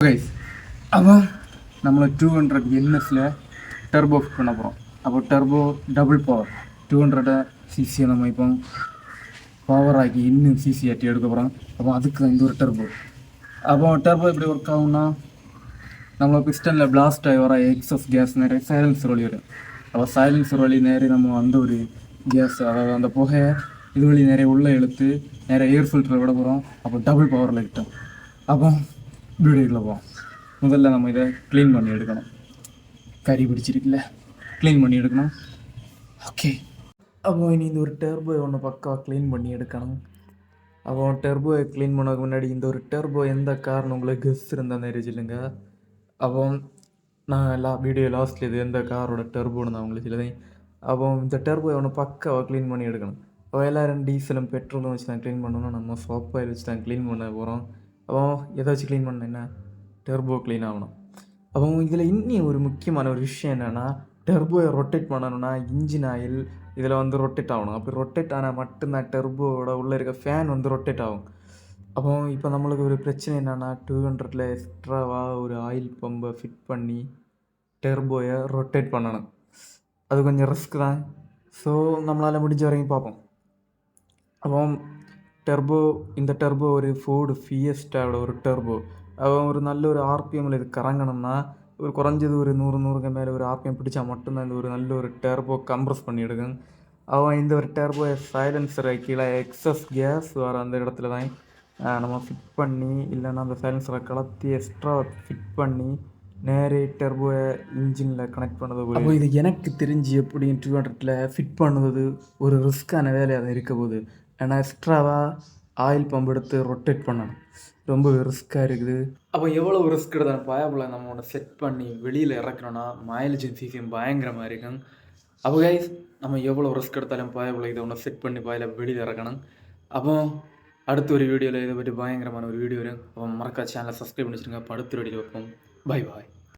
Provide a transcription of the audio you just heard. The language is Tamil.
கைஸ் அப்போ நம்மளை டூ ஹண்ட்ரட் என்எஸில் டர்போ ஃபிட் பண்ண போகிறோம் அப்போ டர்போ டபுள் பவர் டூ ஹண்ட்ரடை சிசியை நம்ம இப்போ பவர் ஆக்கி இன்னும் சிசி ஆட்டி எடுக்க போகிறோம் அப்போ அதுக்கு தான் இந்த ஒரு டர்போ அப்போ டர்போ எப்படி ஒர்க் ஆகும்னா நம்மளை பிஸ்டனில் பிளாஸ்ட் ஆகி வர எக்ஸஸ் கேஸ் நிறைய சைலன்ஸ் வழி வரும். அப்போ சைலன்ஸ் வழி நிறைய நம்ம அந்த ஒரு கேஸ் அதாவது அந்த புகையை இது வழி நிறைய உள்ளே இழுத்து நிறைய ஏர் ஃபில்டரை விட போகிறோம் அப்போ டபுள் பவரில் கிட்டோம் அப்போ வீடியோக்குள்ள போவோம். முதல்ல நம்ம இதை க்ளீன் பண்ணி எடுக்கணும். கறி பிடிச்சிருக்குல்ல? க்ளீன் பண்ணி எடுக்கணும். ஓகே அப்போ இனி இந்த ஒரு டர்போ ஒன்று பக்காவாக க்ளீன் பண்ணி எடுக்கணும். அப்போ டெர்போயை க்ளீன் பண்ணதுக்கு முன்னாடி இந்த ஒரு டெர்போ எந்த காரணம் உங்களுக்கு கெஸ் இருந்தால் நிறைய சொல்லுங்க. அப்போ நான் எல்லா வீடியோ லாஸ்ட்டில் இது எந்த காரோட டெர்போன்னு நான் உங்களுக்கு சொல்லுதேன் அப்போ இந்த டெர்போயை ஒன்று பக்காவாக க்ளீன் பண்ணி எடுக்கணும். அப்போ எல்லாரும் டீசலும் பெட்ரோலும் வச்சு தான் க்ளீன் பண்ணணும் நம்ம சோப் ஆயில் வச்சு தான் க்ளீன் பண்ண போகிறோம் அப்போ எதை வச்சு க்ளீன் பண்ண என்ன? டெர்போ க்ளீன் ஆகணும். அப்போ இதில் இன்னும் ஒரு முக்கியமான ஒரு விஷயம் என்னென்னா டெர்போயை ரொட்டேட் பண்ணணும்னா இன்ஜின் ஆயில் இதில் வந்து ரொட்டேட் ஆகணும். அப்போ ரொட்டேட் ஆனால் மட்டும்தான் டெர்போவோட உள்ளே இருக்க ஃபேன் வந்து ரொட்டேட் ஆகும். அப்போ இப்போ நம்மளுக்கு ஒரு பிரச்சனை என்னென்னா டூ ஹண்ட்ரடில் எக்ஸ்ட்ராவாக ஒரு ஆயில் பம்பை ஃபிட் பண்ணி டெர்போயை ரொட்டேட் பண்ணணும். அது கொஞ்சம் ரிஸ்க் தான். ஸோ நம்மளால் முடிஞ்ச வரைக்கும் பார்ப்போம். அப்போ டெர்போ இந்த டெர்போ ஒரு ஃபோர்டு ஃபியஸ்டாவோட ஒரு டெர்போ அவன் ஒரு நல்ல ஒரு ஆர்பிஎம்மில் இது கறங்கணும்னா ஒரு குறைஞ்சது ஒரு நூறு நூறுக்கு மேலே ஒரு ஆர்பிஎம் பிடிச்சா மட்டும்தான் இந்த ஒரு நல்ல ஒரு டெர்போ கம்ப்ரஸ் பண்ணி எடுக்கும். அவன் இந்த ஒரு டெர்போ சைலன்சரை கீழே எக்ஸஸ் கேஸ் வர அந்த இடத்துல தான் நம்ம ஃபிட் பண்ணி இல்லைன்னா அந்த சைலன்சரை கலத்தி எக்ஸ்ட்ரா ஃபிட் பண்ணி நேரே டெர்போயை இன்ஜினில் கனெக்ட் பண்ணது அப்போ இது எனக்கு தெரிஞ்சு எப்படி டூ ஹண்ட்ரடில் ஃபிட் பண்ணுறது ஒரு ரிஸ்க்கான வேலையாக தான் இருக்க போகுது. ஏன்னா எக்ஸ்ட்ராவாக ஆயில் பம்ப் எடுத்து ரொட்டேட் பண்ணணும். ரொம்ப ரிஸ்க்காக இருக்குது. அப்போ எவ்வளோ ரிஸ்க் எடுத்தாலும் பயப்பில் நம்ம ஒன்று செட் பண்ணி வெளியில் இறக்கணும்னா மைலேஜ் சிசியும் பயங்கரமாக இருக்கும். அப்போ கைஸ் நம்ம எவ்வளோ ரிஸ்க் எடுத்தாலும் பயப்பில் இதை ஒன்று செட் பண்ணி பாயில் வெளியில் இறக்கணும். அப்போ அடுத்த ஒரு வீடியோவில் இதை பற்றி பயங்கரமான ஒரு வீடியோ வரும். அப்போ மறக்காத சேனலை சப்ஸ்கிரைப் பண்ணி வச்சுருங்க. படுத்து அடுத்த வீடியோ வைப்போம் பை பாய்